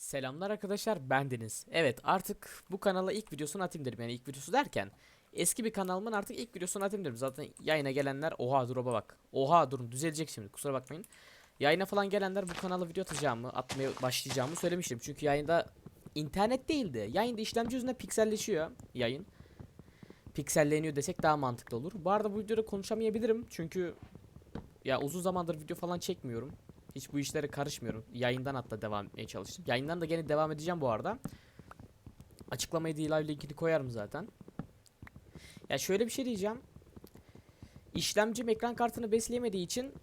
Selamlar arkadaşlar ben Deniz. Evet artık bu kanala ilk videosunu atayım dedim. Yani ilk videosu derken eski bir kanalımın artık ilk videosunu atayım dedim. Zaten yayına gelenler oha drop'a bak. Oha durun düzelecek şimdi kusura bakmayın. Yayına falan gelenler bu kanala video atacağımı atmaya başlayacağımı söylemiştim. Çünkü yayında internet değildi. Yayında işlemci yüzünden pikselleşiyor yayın. Pikselleniyor desek daha mantıklı olur. Bu arada bu videoda konuşamayabilirim. Çünkü ya uzun zamandır video falan çekmiyorum. Hiç bu işlere karışmıyorum. Yayından hatta devam etmeye çalıştım. Yayından da gene devam edeceğim bu arada. Açıklamayı değil live linkini koyarım zaten. Ya şöyle bir şey diyeceğim. İşlemcim ekran kartını besleyemediği için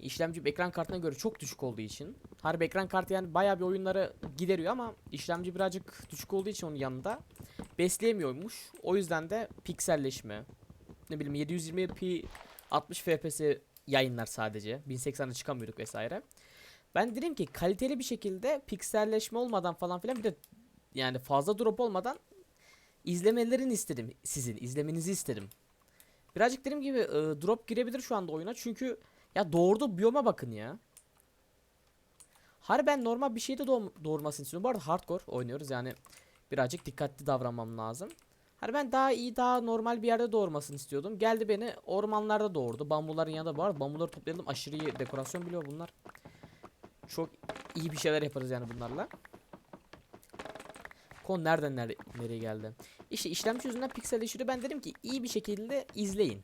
işlemcim ekran kartına göre çok düşük olduğu için harbi ekran kartı yani bayağı bir oyunları gideriyor ama işlemci birazcık düşük olduğu için onun yanında besleyemiyormuş. O yüzden de pikselleşme ne bileyim 720p 60 fps yayınlar sadece. 1080'e çıkamıyorduk vesaire. Ben dedim ki kaliteli bir şekilde pikselleşme olmadan falan filan bir de yani fazla drop olmadan izlemelerini istedim sizin izlemenizi istedim. Birazcık dediğim gibi e, drop girebilir şu anda oyuna çünkü ya doğurdu biyoma bakın ya. Harbi ben normal bir şeyde doğum, doğurmasını istiyorum. Bu arada hardcore oynuyoruz yani birazcık dikkatli davranmam lazım. Hani ben daha iyi daha normal bir yerde doğurmasını istiyordum. Geldi beni ormanlarda doğurdu. Bambuların yanında var. Bambuları toplayalım. Aşırı iyi dekorasyon biliyor bunlar. Çok iyi bir şeyler yaparız yani bunlarla. Kon nereden nere nereye geldi? İşte işlemci yüzünden pikselleşiyordu. Ben dedim ki iyi bir şekilde izleyin.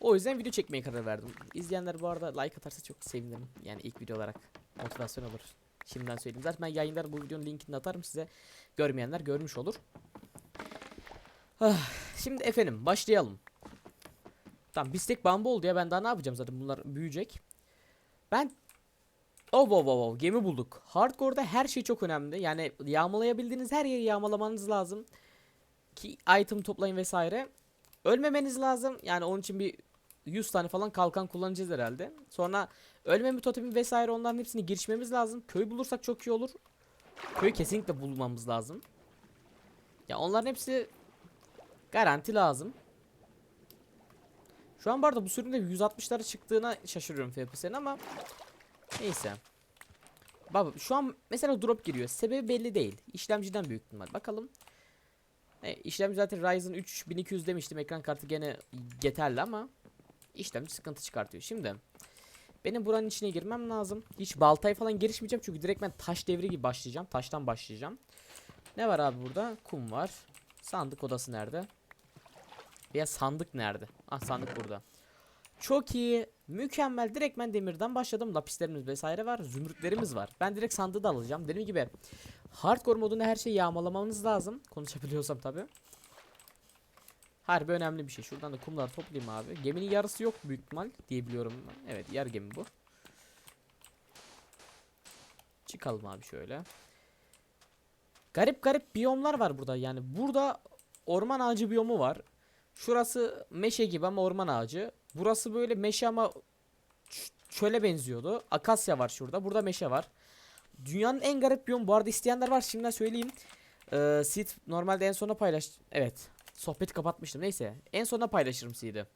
O yüzden video çekmeye karar verdim. İzleyenler bu arada like atarsa çok sevinirim. Yani ilk video olarak motivasyon olur. Şimdiden söyleyeyim. Zaten ben yayınlar bu videonun linkini atarım size. Görmeyenler görmüş olur. Ah, Şimdi efendim başlayalım. Tamam bistek bambu oldu ya ben daha ne yapacağım zaten bunlar büyüyecek. Ben Oh wow wow wow gemi bulduk. Hardcore'da her şey çok önemli. Yani yağmalayabildiğiniz her yeri yağmalamanız lazım. Ki item toplayın vesaire. Ölmemeniz lazım. Yani onun için bir 100 tane falan kalkan kullanacağız herhalde. Sonra ölmeme totemi vesaire onların hepsini girişmemiz lazım. Köy bulursak çok iyi olur. Köy kesinlikle bulmamız lazım. Ya onların hepsi Garanti lazım. Şu an bu arada bu sürümde 160'lara çıktığına şaşırıyorum FPS'nin ama neyse. Baba şu an mesela drop giriyor. Sebebi belli değil. İşlemciden büyük ihtimal. Bakalım. E, işlemci zaten Ryzen 3 1200 demiştim. Ekran kartı gene yeterli ama işlemci sıkıntı çıkartıyor. Şimdi benim buranın içine girmem lazım. Hiç baltaya falan girişmeyeceğim çünkü direkt ben taş devri gibi başlayacağım. Taştan başlayacağım. Ne var abi burada? Kum var. Sandık odası nerede? Ya sandık nerede? Ah sandık burada. Çok iyi. Mükemmel. Direkt ben demirden başladım. Lapislerimiz vesaire var. Zümrütlerimiz var. Ben direkt sandığı da alacağım. Dediğim gibi hardcore modunda her şeyi yağmalamamız lazım. Konuşabiliyorsam tabi. Harbi önemli bir şey. Şuradan da kumları toplayayım abi. Geminin yarısı yok büyük ihtimal diyebiliyorum. Evet yer gemi bu. Çıkalım abi şöyle. Garip garip biyomlar var burada. Yani burada orman ağacı biyomu var. Şurası meşe gibi ama orman ağacı. Burası böyle meşe ama çöle benziyordu. Akasya var şurada. Burada meşe var. Dünyanın en garip biyomu. Bu arada isteyenler var. Şimdiden söyleyeyim. Ee, seed normalde en sona paylaş... Evet. Sohbeti kapatmıştım. Neyse. En sona paylaşırım seed'i.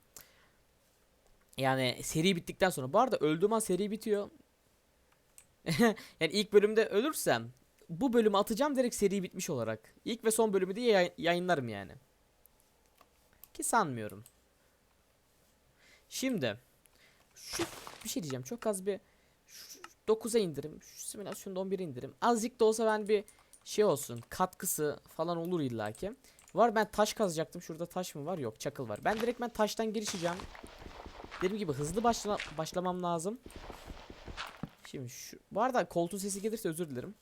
Yani seri bittikten sonra. Bu arada öldüğüm an seri bitiyor. yani ilk bölümde ölürsem bu bölümü atacağım direkt seri bitmiş olarak. İlk ve son bölümü yay- yayınlarım yani. Ki sanmıyorum. Şimdi şu bir şey diyeceğim. Çok az bir şu 9'a indirim. Şu simülasyonda 11'e indirim. Azıcık da olsa ben bir şey olsun. Katkısı falan olur illaki. Var ben taş kazacaktım. Şurada taş mı var? Yok çakıl var. Ben direkt ben taştan girişeceğim. Dediğim gibi hızlı başla başlamam lazım. Şimdi şu bu arada koltuğun sesi gelirse özür dilerim.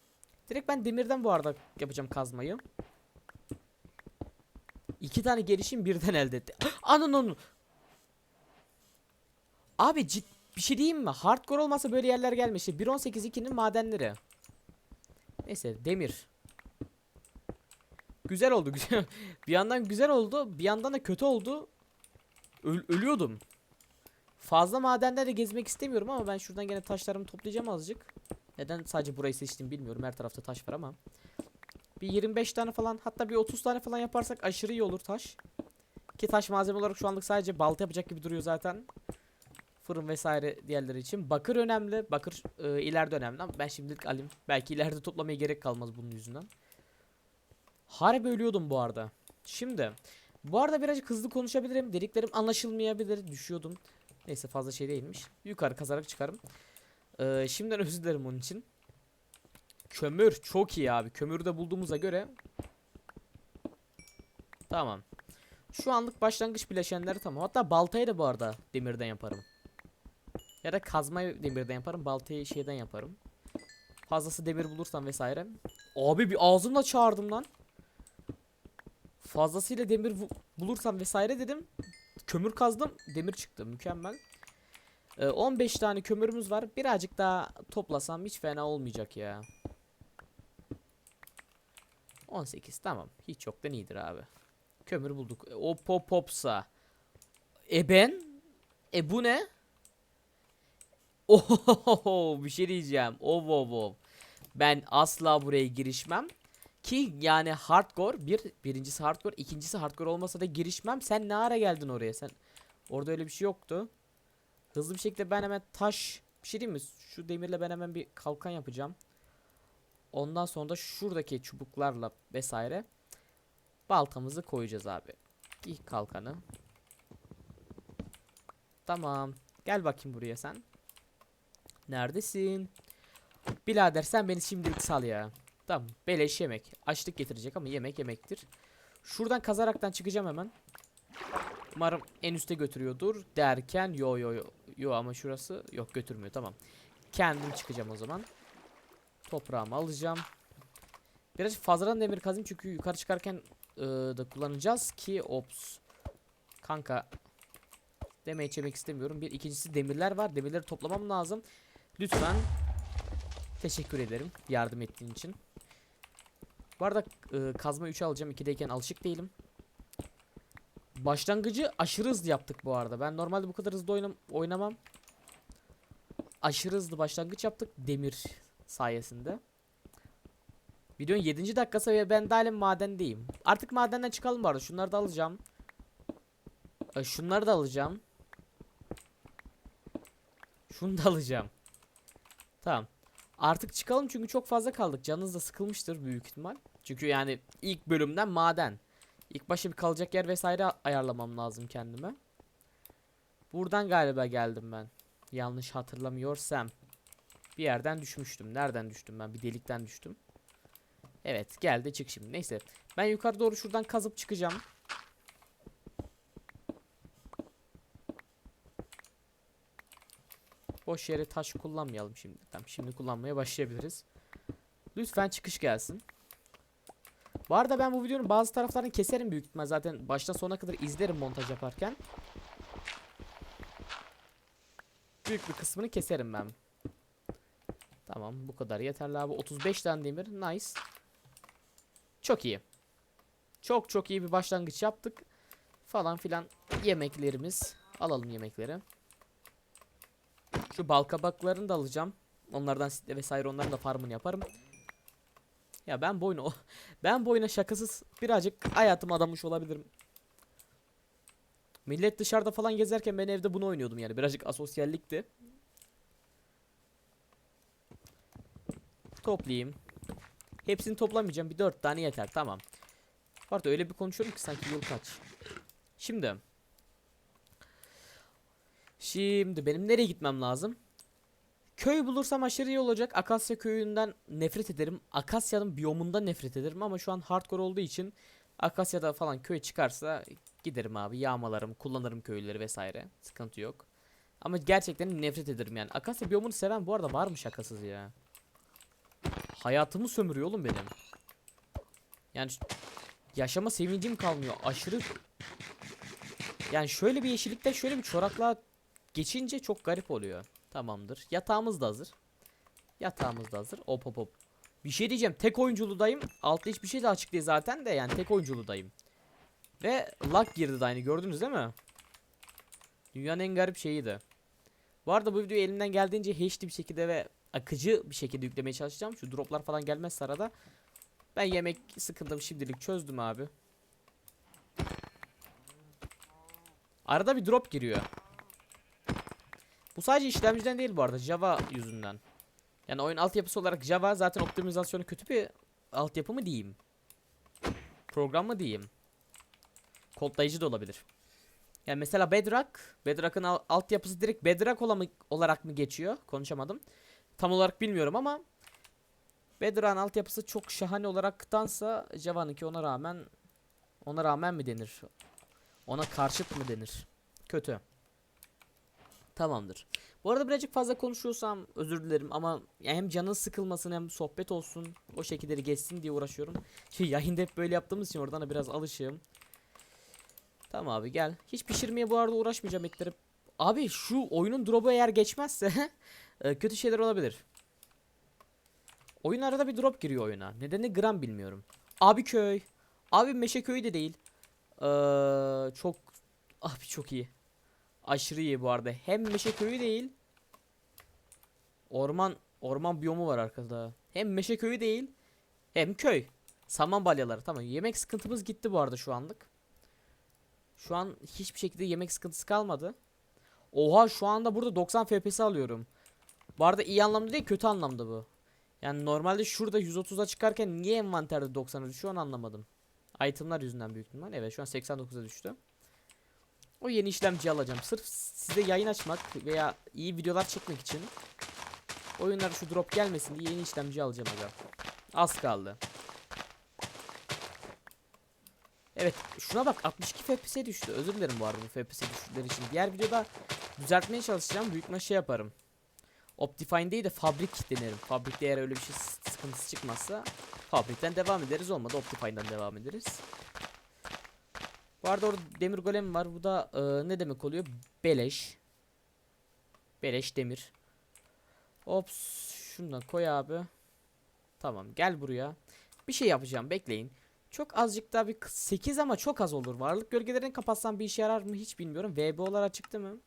Direkt ben demirden bu arada yapacağım kazmayı. İki tane gelişim birden elde etti. Anın onu. Abi cid bir şey diyeyim mi? Hardcore olmasa böyle yerler gelmişti. 1.18 2'nin madenleri. Neyse demir. Güzel oldu güzel. bir yandan güzel oldu, bir yandan da kötü oldu. Öl- ölüyordum. Fazla madenlerde gezmek istemiyorum ama ben şuradan gene taşlarımı toplayacağım azıcık. Neden sadece burayı seçtim bilmiyorum. Her tarafta taş var ama. Bir 25 tane falan hatta bir 30 tane falan yaparsak aşırı iyi olur taş. Ki taş malzeme olarak şu anlık sadece balta yapacak gibi duruyor zaten. fırın vesaire diğerleri için. Bakır önemli. Bakır e, ileride önemli ben şimdilik alayım. Belki ileride toplamaya gerek kalmaz bunun yüzünden. Harbi ölüyordum bu arada. Şimdi bu arada birazcık hızlı konuşabilirim. Dediklerim anlaşılmayabilir. Düşüyordum. Neyse fazla şey değilmiş. Yukarı kazarak çıkarım. Ee, şimdiden özür dilerim onun için. Kömür çok iyi abi. Kömürü de bulduğumuza göre. Tamam. Şu anlık başlangıç bileşenleri tamam. Hatta baltayı da bu arada demirden yaparım. Ya da kazmayı demirden yaparım. Baltayı şeyden yaparım. Fazlası demir bulursam vesaire. Abi bir ağzımla çağırdım lan. Fazlasıyla demir bu- bulursam vesaire dedim. Kömür kazdım. Demir çıktı. Mükemmel. Ee, 15 tane kömürümüz var. Birazcık daha toplasam hiç fena olmayacak ya. 18 tamam. Hiç yoktan iyidir abi. Kömür bulduk. E, O pop popsa. E ben? E bu ne? Ohohoho bir şey diyeceğim. Oh wow wow. Ben asla buraya girişmem. Ki yani hardcore bir birincisi hardcore ikincisi hardcore olmasa da girişmem. Sen ne ara geldin oraya sen? Orada öyle bir şey yoktu. Hızlı bir şekilde ben hemen taş bir şey diyeyim mi? Şu demirle ben hemen bir kalkan yapacağım. Ondan sonra da şuradaki çubuklarla vesaire baltamızı koyacağız abi. İlk kalkanı. Tamam. Gel bakayım buraya sen. Neredesin? Birader sen beni şimdilik sal ya. Tamam. Beleş yemek. Açlık getirecek ama yemek yemektir. Şuradan kazaraktan çıkacağım hemen. Umarım en üste götürüyordur derken yo yo yo yo ama şurası yok götürmüyor tamam. Kendim çıkacağım o zaman. Toprağımı alacağım. Biraz fazladan demir kazayım çünkü yukarı çıkarken ıı, da kullanacağız ki ops. Kanka demeye çemek istemiyorum. Bir ikincisi demirler var. Demirleri toplamam lazım. Lütfen teşekkür ederim yardım ettiğin için. Bu arada ıı, kazma 3 alacağım. 2'deyken alışık değilim. Başlangıcı aşırı hızlı yaptık bu arada. Ben normalde bu kadar hızlı oynam oynamam. Aşırı hızlı başlangıç yaptık demir sayesinde. Videonun 7. dakikası ve ben de halen madendeyim. Artık madenden çıkalım arada. Şunları da alacağım. Ee, Şunları da alacağım. Şunu da alacağım. Tamam. Artık çıkalım çünkü çok fazla kaldık. Canınız da sıkılmıştır büyük ihtimal. Çünkü yani ilk bölümden maden. İlk başta bir kalacak yer vesaire ayarlamam lazım kendime. Buradan galiba geldim ben. Yanlış hatırlamıyorsam. Bir yerden düşmüştüm. Nereden düştüm ben? Bir delikten düştüm. Evet geldi çık şimdi. Neyse. Ben yukarı doğru şuradan kazıp çıkacağım. Boş yere taş kullanmayalım şimdi. Tamam şimdi kullanmaya başlayabiliriz. Lütfen çıkış gelsin. Bu arada ben bu videonun bazı taraflarını keserim büyük ihtimal. Zaten baştan sona kadar izlerim montaj yaparken. Büyük bir kısmını keserim ben. Tamam bu kadar yeterli abi. 35 tane demir. Nice. Çok iyi. Çok çok iyi bir başlangıç yaptık. Falan filan yemeklerimiz. Alalım yemekleri. Şu bal kabaklarını da alacağım. Onlardan sitle vesaire onların da farmını yaparım. Ya ben bu oyunu ben bu oyuna şakasız birazcık hayatımı adamış olabilirim. Millet dışarıda falan gezerken ben evde bunu oynuyordum yani birazcık asosyallikti. Toplayayım. Hepsini toplamayacağım. Bir dört tane yeter. Tamam. Bu arada öyle bir konuşuyorum ki sanki yıl kaç. Şimdi. Şimdi benim nereye gitmem lazım? Köy bulursam aşırı iyi olacak. Akasya köyünden nefret ederim. Akasya'nın biyomundan nefret ederim ama şu an hardcore olduğu için Akasya'da falan köy çıkarsa giderim abi. Yağmalarım, kullanırım köyleri vesaire. Sıkıntı yok. Ama gerçekten nefret ederim yani. Akasya biyomunu seven bu arada var mı şakasız ya? Hayatımı sömürüyor oğlum benim. Yani yaşama sevincim kalmıyor. Aşırı yani şöyle bir yeşillikte şöyle bir çoraklığa geçince çok garip oluyor. Tamamdır. Yatağımız da hazır. Yatağımız da hazır. Hop hop hop. Bir şey diyeceğim. Tek oyunculuğdayım. Altta hiçbir şey de açık değil zaten de yani tek oyunculuğdayım. Ve lag girdi de aynı gördünüz değil mi? Dünyanın en garip şeyiydi. Bu arada bu videoyu elimden geldiğince HD bir şekilde ve akıcı bir şekilde yüklemeye çalışacağım. Şu droplar falan gelmez arada. Ben yemek sıkıntımı şimdilik çözdüm abi. Arada bir drop giriyor. Bu sadece işlemciden değil bu arada Java yüzünden. Yani oyun altyapısı olarak Java zaten optimizasyonu kötü bir altyapı mı diyeyim? Program mı diyeyim? Kodlayıcı da olabilir. Yani mesela Bedrock, Bedrock'ın al- altyapısı direkt Bedrock olarak mı geçiyor? Konuşamadım. Tam olarak bilmiyorum ama Bedrock'ın altyapısı çok şahane olaraktansa Java'nınki ona rağmen ona rağmen mi denir? Ona karşıt mı denir? Kötü. Tamamdır. Bu arada birazcık fazla konuşuyorsam özür dilerim ama hem canın sıkılmasın hem sohbet olsun o şekilleri geçsin diye uğraşıyorum. Şey yayında hep böyle yaptığımız için oradan da biraz alışığım. Tamam abi gel. Hiç pişirmeye bu arada uğraşmayacağım etleri. Abi şu oyunun drop'u eğer geçmezse e, kötü şeyler olabilir. Oyun arada bir drop giriyor oyuna. Nedeni gram bilmiyorum. Abi köy. Abi meşe köyü de değil. Ee, çok abi çok iyi. Aşırı iyi bu arada. Hem meşe köyü değil. Orman orman biyomu var arkada. Hem meşe köyü değil. Hem köy. Saman balyaları. Tamam. Yemek sıkıntımız gitti bu arada şu anlık. Şu an hiçbir şekilde yemek sıkıntısı kalmadı. Oha şu anda burada 90 FPS alıyorum. Bu arada iyi anlamda değil kötü anlamda bu. Yani normalde şurada 130'a çıkarken niye envanterde 90'a düşüyor onu anlamadım. Itemlar yüzünden büyük ihtimal. Evet şu an 89'a düştü. O yeni işlemci alacağım. Sırf size yayın açmak veya iyi videolar çekmek için oyunlara şu drop gelmesin diye yeni işlemci alacağım aga. Az kaldı. Evet şuna bak 62 FPS düştü. Özür dilerim bu arada bu FPS düştükleri için. Diğer videoda düzeltmeye çalışacağım. Büyük şey yaparım. Optifine değil de fabrik denerim. Fabrikte eğer öyle bir şey sıkıntısı çıkmazsa fabrikten devam ederiz. Olmadı Optifine'dan devam ederiz. Bu arada orada demir golem var. Bu da e, ne demek oluyor? Beleş. Beleş demir. Ops. Şundan koy abi. Tamam gel buraya. Bir şey yapacağım bekleyin. Çok azıcık daha bir 8 ama çok az olur. Varlık gölgelerini kapatsam bir işe yarar mı hiç bilmiyorum. VBO'lar açıktı mı?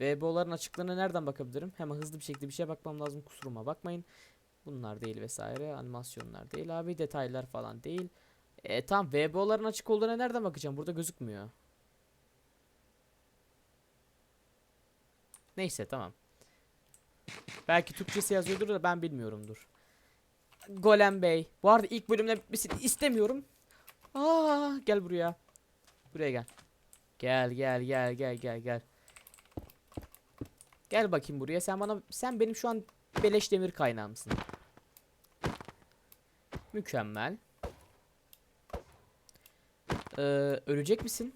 VBO'ların açıklığına nereden bakabilirim? Hemen hızlı bir şekilde bir şeye bakmam lazım. Kusuruma bakmayın. Bunlar değil vesaire. Animasyonlar değil abi. Detaylar falan değil. E tamam VBO'ların açık olduğuna nereden bakacağım? Burada gözükmüyor. Neyse tamam. Belki Türkçesi yazıyordur da ben bilmiyorumdur. Golem Bey. Bu arada ilk bölümde bitmesini istemiyorum. Aa, gel buraya. Buraya gel. Gel gel gel gel gel gel. Gel bakayım buraya. Sen bana sen benim şu an beleş demir kaynağımsın. Mükemmel. Ee, ölecek misin?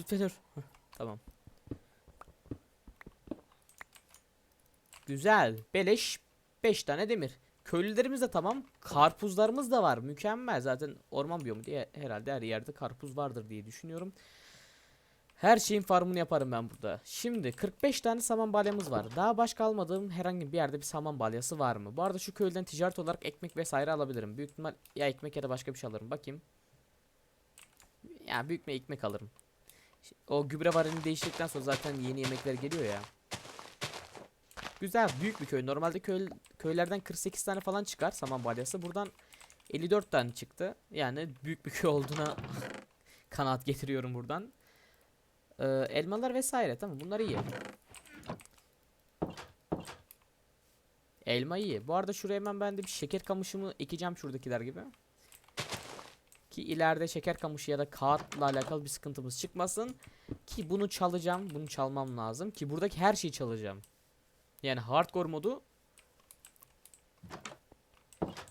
Lütfen dur. Heh, tamam. Güzel. Beleş 5 tane demir. Köylülerimiz de tamam. Karpuzlarımız da var. Mükemmel. Zaten orman biyomu diye herhalde her yerde karpuz vardır diye düşünüyorum. Her şeyin farmını yaparım ben burada. Şimdi 45 tane saman balyamız var. Daha başka almadığım herhangi bir yerde bir saman balyası var mı? Bu arada şu köyden ticaret olarak ekmek vesaire alabilirim. Büyük ihtimal ya ekmek ya da başka bir şey alırım. Bakayım. Ya büyük bir ekmek alırım. O gübre varini değiştirdikten sonra zaten yeni yemekler geliyor ya. Güzel büyük bir köy. Normalde köy, köylerden 48 tane falan çıkar saman balyası. Buradan 54 tane çıktı. Yani büyük bir köy olduğuna kanaat getiriyorum buradan. Ee, elmalar vesaire tamam bunlar iyi. Elma iyi. Bu arada şuraya hemen ben de bir şeker kamışımı ekeceğim şuradakiler gibi. Ki ileride şeker kamışı ya da kağıtla alakalı bir sıkıntımız çıkmasın. Ki bunu çalacağım. Bunu çalmam lazım. Ki buradaki her şeyi çalacağım. Yani hardcore modu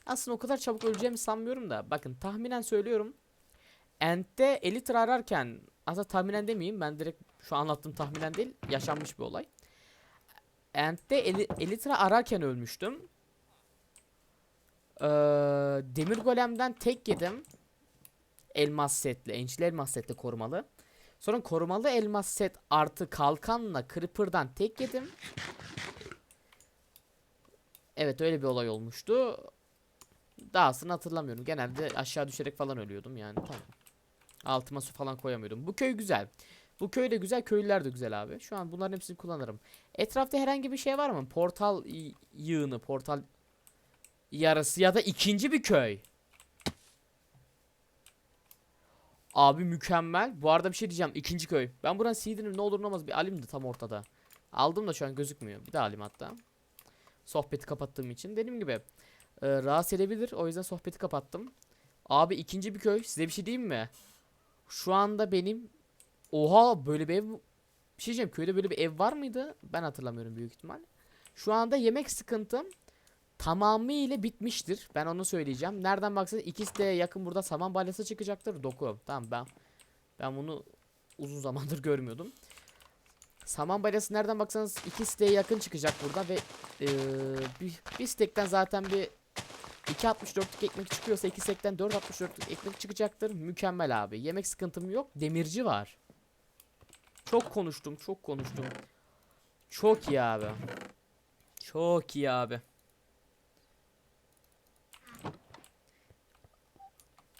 aslında o kadar çabuk öleceğimi sanmıyorum da. Bakın tahminen söylüyorum. End'de Elytra ararken aslında tahminen demeyeyim ben direkt şu anlattığım tahminen değil yaşanmış bir olay. End'de Eli- Elytra ararken ölmüştüm. Ee, Demir Golem'den tek yedim. Elmas setle, ençli elmas setle korumalı. Sonra korumalı elmas set artı kalkanla Creeper'dan tek yedim. Evet öyle bir olay olmuştu. Dahasını hatırlamıyorum. Genelde aşağı düşerek falan ölüyordum yani tamam. Altıma su falan koyamıyordum. Bu köy güzel. Bu köy de güzel, köylüler de güzel abi. Şu an bunların hepsini kullanırım. Etrafta herhangi bir şey var mı? Portal yığını, portal yarısı ya da ikinci bir köy. Abi mükemmel. Bu arada bir şey diyeceğim. İkinci köy. Ben buranın seedini ne olur ne olmaz bir alayım da tam ortada. Aldım da şu an gözükmüyor. Bir daha alayım hatta. Sohbeti kapattığım için. Dediğim gibi e, rahatsız edebilir. O yüzden sohbeti kapattım. Abi ikinci bir köy. Size bir şey diyeyim mi? Şu anda benim Oha böyle bir ev bir şey köyde böyle bir ev var mıydı? Ben hatırlamıyorum büyük ihtimal. Şu anda yemek sıkıntım tamamıyla bitmiştir. Ben onu söyleyeceğim. Nereden baksanız ikisi de yakın burada saman balyası çıkacaktır. Doku. Tamam ben ben bunu uzun zamandır görmüyordum. Saman balyası nereden baksanız ikisi de yakın çıkacak burada ve eee, bir, bir stekten zaten bir 2.64'lük ekmek çıkıyorsa 2 stekten 4.64'lük ekmek çıkacaktır. Mükemmel abi. Yemek sıkıntım yok. Demirci var. Çok konuştum, çok konuştum. Çok iyi abi. Çok iyi abi.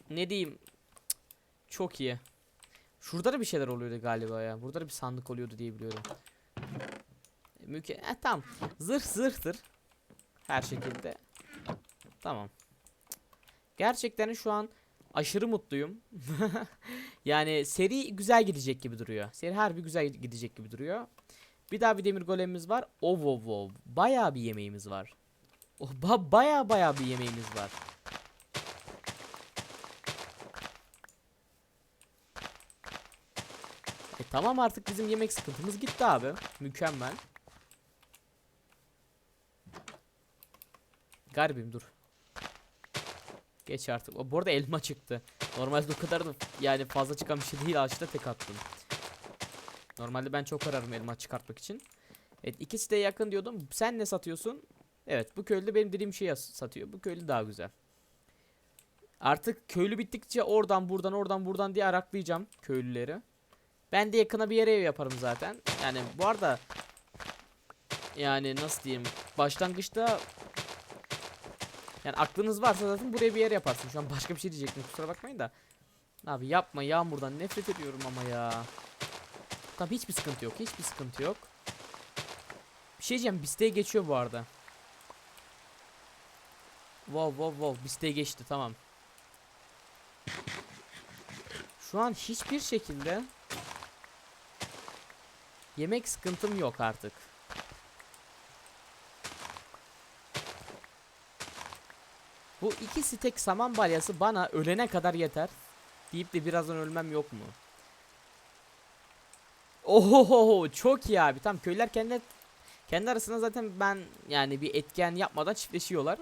Ne diyeyim? Çok iyi. Şurada da bir şeyler oluyordu galiba ya. Burada da bir sandık oluyordu diye biliyorum. Müke e, tamam. Zırh zırhtır. Her şekilde. Tamam. Gerçekten şu an aşırı mutluyum. yani seri güzel gidecek gibi duruyor. Seri harbi güzel gidecek gibi duruyor. Bir daha bir demir golemimiz var. Ov ov ov. Bayağı bir yemeğimiz var. Oh, ba bayağı bayağı bir yemeğimiz var. E tamam artık bizim yemek sıkıntımız gitti abi. Mükemmel. Garibim dur. Geç artık. O bu arada elma çıktı. Normalde o kadar da yani fazla çıkan bir şey değil ağaçta tek attım. Normalde ben çok ararım elma çıkartmak için. Evet ikisi de yakın diyordum. Sen ne satıyorsun? Evet bu köylü benim dediğim şeyi satıyor. Bu köylü daha güzel. Artık köylü bittikçe oradan buradan oradan buradan diye araklayacağım köylüleri. Ben de yakına bir yere ev yaparım zaten. Yani bu arada yani nasıl diyeyim başlangıçta yani aklınız varsa zaten buraya bir yer yaparsın. Şu an başka bir şey diyecektim kusura bakmayın da. Abi yapma yağmurdan nefret ediyorum ama ya. Tamam hiçbir sıkıntı yok. Hiçbir sıkıntı yok. Bir şey diyeceğim. Bisteye geçiyor bu arada. Wow wow wow. Bisteye geçti tamam. Şu an hiçbir şekilde yemek sıkıntım yok artık. Bu iki stek saman balyası bana ölene kadar yeter. Deyip de birazdan ölmem yok mu? Oho çok iyi abi. Tam köyler kendi kendi arasında zaten ben yani bir etken yapmadan çiftleşiyorlar.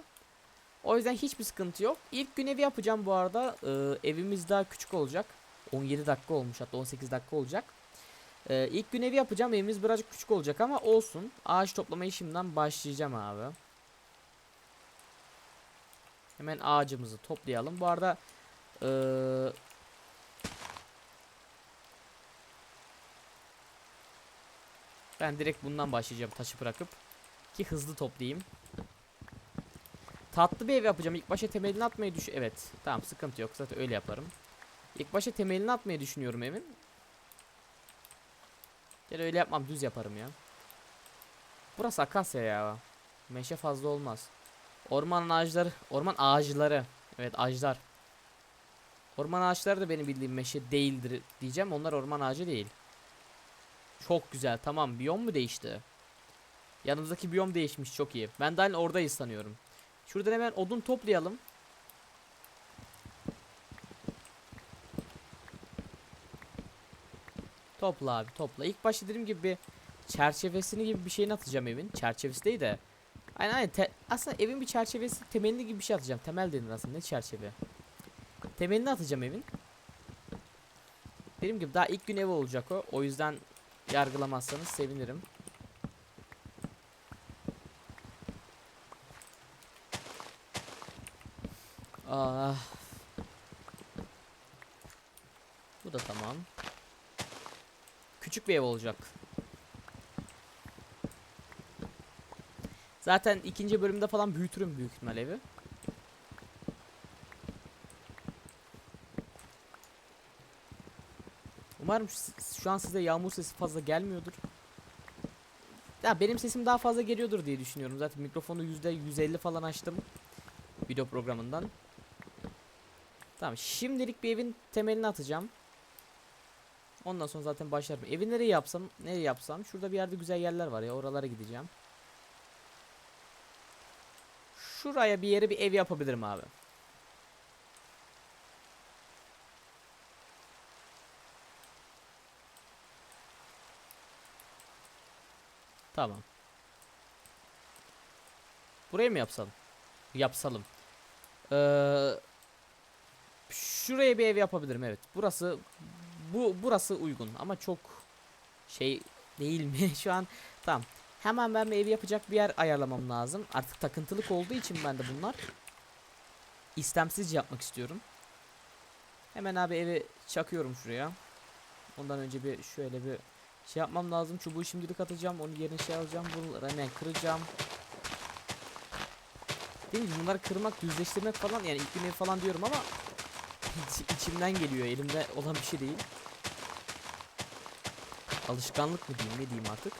O yüzden hiçbir sıkıntı yok. İlk gün evi yapacağım bu arada. Ee, evimiz daha küçük olacak. 17 dakika olmuş hatta 18 dakika olacak. Ee, ilk gün evi yapacağım. Evimiz birazcık küçük olacak ama olsun. Ağaç toplamayı şimdiden başlayacağım abi. Hemen ağacımızı toplayalım. Bu arada eee ben direkt bundan başlayacağım taşı bırakıp ki hızlı toplayayım. Tatlı bir ev yapacağım. İlk başta temelini atmayı düş. Evet. Tamam sıkıntı yok. Zaten öyle yaparım. İlk başta temelini atmayı düşünüyorum evin. Gel öyle yapmam. Düz yaparım ya. Burası akasya ya. Meşe fazla olmaz. Orman ağaçları, orman ağaçları. Evet ağaçlar. Orman ağaçları da benim bildiğim meşe değildir diyeceğim. Onlar orman ağacı değil. Çok güzel. Tamam. Biyom mu değişti? Yanımızdaki biyom değişmiş. Çok iyi. Ben de hala oradayız sanıyorum. Şuradan hemen odun toplayalım. Topla abi topla. İlk başta dediğim gibi bir çerçevesini gibi bir şeyini atacağım evin. Çerçevesi değil de Aynen aynen. Te- aslında evin bir çerçevesi temelini gibi bir şey atacağım. Temel denir aslında. Ne çerçeve? Temelini atacağım evin. Dediğim gibi daha ilk gün ev olacak o. O yüzden yargılamazsanız sevinirim. Ah. Bu da tamam. Küçük bir ev olacak. Zaten ikinci bölümde falan büyütürüm büyük ihtimal evi. Umarım şu- an size yağmur sesi fazla gelmiyordur. Ya benim sesim daha fazla geliyordur diye düşünüyorum. Zaten mikrofonu yüzde 150 falan açtım. Video programından. Tamam şimdilik bir evin temelini atacağım. Ondan sonra zaten başlarım. Evi nereye yapsam, nereye yapsam? Şurada bir yerde güzel yerler var ya. Oralara gideceğim. Şuraya bir yere bir ev yapabilirim abi. Tamam. Buraya mı yapsalım? Yapsalım. Ee, şuraya bir ev yapabilirim evet. Burası bu burası uygun ama çok şey değil mi? Şu an tamam. Hemen ben bir ev yapacak bir yer ayarlamam lazım. Artık takıntılık olduğu için ben de bunlar istemsizce yapmak istiyorum. Hemen abi evi çakıyorum şuraya. Ondan önce bir şöyle bir şey yapmam lazım. Çubuğu şimdilik atacağım. Onun yerine şey alacağım. Bunları hemen kıracağım. Değil mi? Bunları kırmak, düzleştirmek falan yani ilk falan diyorum ama iç- içimden geliyor. Elimde olan bir şey değil. Alışkanlık mı diyeyim, ne diyeyim artık.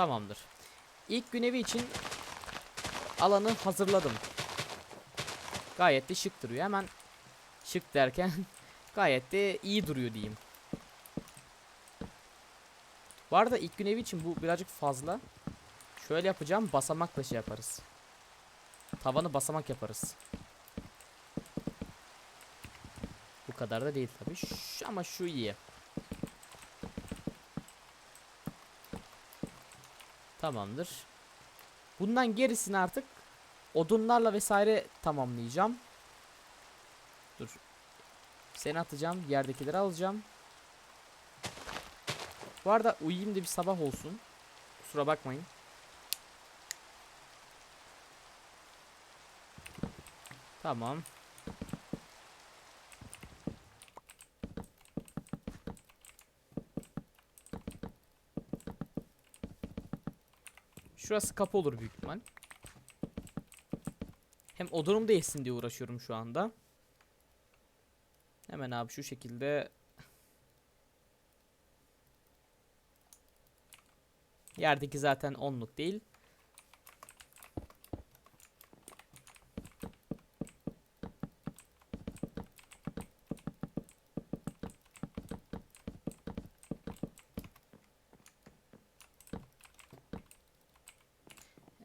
Tamamdır. İlk gün evi için alanı hazırladım. Gayet de şık duruyor. Hemen şık derken gayet de iyi duruyor diyeyim. Bu arada ilk gün evi için bu birazcık fazla. Şöyle yapacağım basamakla şey yaparız. Tavanı basamak yaparız. Bu kadar da değil tabii. Şu- ama şu iyi. Tamamdır. Bundan gerisini artık odunlarla vesaire tamamlayacağım. Dur. Seni atacağım. Yerdekileri alacağım. Bu arada uyuyayım da bir sabah olsun. Kusura bakmayın. Tamam. Şurası kapı olur büyük ihtimal. Hem odunum da yesin diye uğraşıyorum şu anda. Hemen abi şu şekilde Yerdeki zaten onluk değil.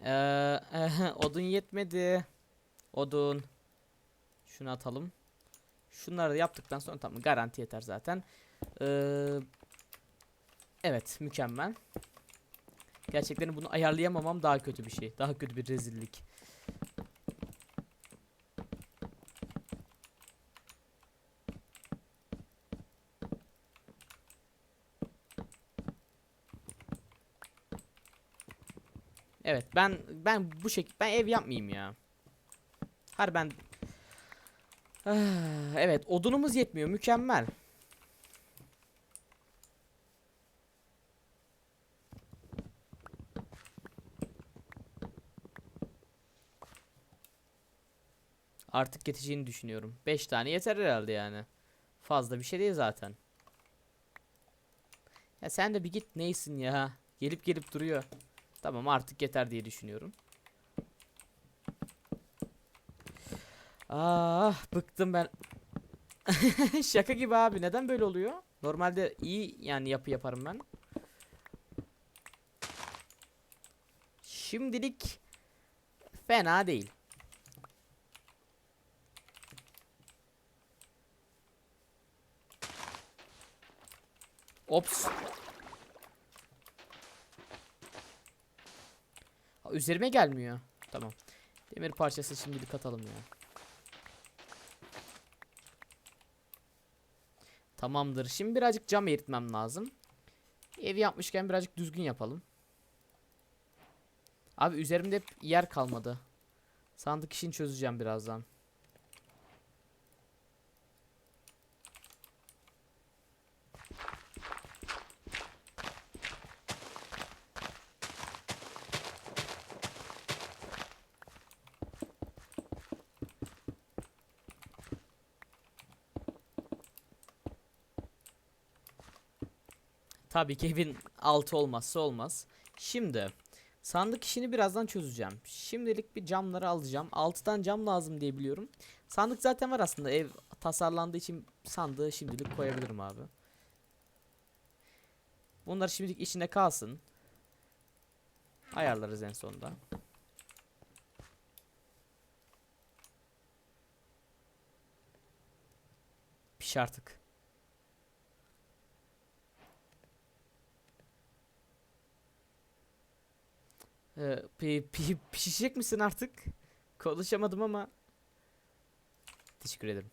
Odun yetmedi. Odun. Şunu atalım. Şunları da yaptıktan sonra tamam garanti yeter zaten. Ee, evet mükemmel. Gerçekten bunu ayarlayamamam daha kötü bir şey. Daha kötü bir rezillik. Evet ben ben bu şekilde ben ev yapmayayım ya. Har ben Ah, Evet odunumuz yetmiyor mükemmel. Artık yeteceğini düşünüyorum. 5 tane yeter herhalde yani. Fazla bir şey değil zaten. Ya sen de bir git neysin ya. Gelip gelip duruyor. Tamam artık yeter diye düşünüyorum. Ah bıktım ben. Şaka gibi abi neden böyle oluyor? Normalde iyi yani yapı yaparım ben. Şimdilik fena değil. Ops. Üzerime gelmiyor. Tamam. Demir parçası şimdilik atalım ya. Tamamdır. Şimdi birazcık cam eritmem lazım. Evi yapmışken birazcık düzgün yapalım. Abi üzerimde yer kalmadı. Sandık işini çözeceğim birazdan. Tabii ki evin altı olmazsa olmaz. Şimdi sandık işini birazdan çözeceğim. Şimdilik bir camları alacağım. 6'dan cam lazım diye biliyorum. Sandık zaten var aslında. Ev tasarlandığı için sandığı şimdilik koyabilirim abi. Bunlar şimdilik içinde kalsın. Ayarlarız en sonunda. Piş artık. Ee, pi- pi- pişecek misin artık? Konuşamadım ama. Teşekkür ederim.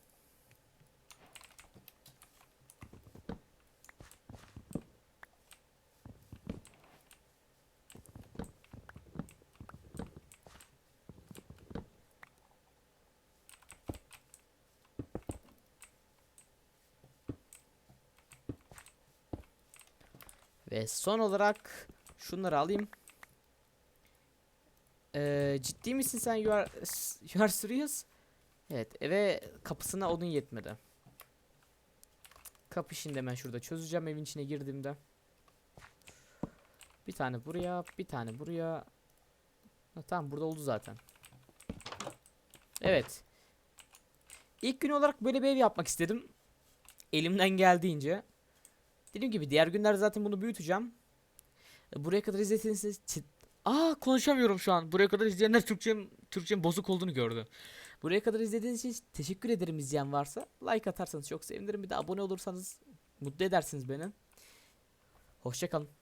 Ve son olarak şunları alayım. Ee, ciddi misin sen? You are, you are serious? Evet eve kapısına odun yetmedi. Kapı işini de şurada çözeceğim evin içine girdiğimde. Bir tane buraya, bir tane buraya. Ha, tamam burada oldu zaten. Evet. İlk gün olarak böyle bir ev yapmak istedim. Elimden geldiğince. Dediğim gibi diğer günler zaten bunu büyüteceğim. Buraya kadar izlediğiniz. Aa konuşamıyorum şu an. Buraya kadar izleyenler Türkçem, Türkçem bozuk olduğunu gördü. Buraya kadar izlediğiniz için teşekkür ederim izleyen varsa. Like atarsanız çok sevinirim. Bir de abone olursanız mutlu edersiniz beni. Hoşçakalın.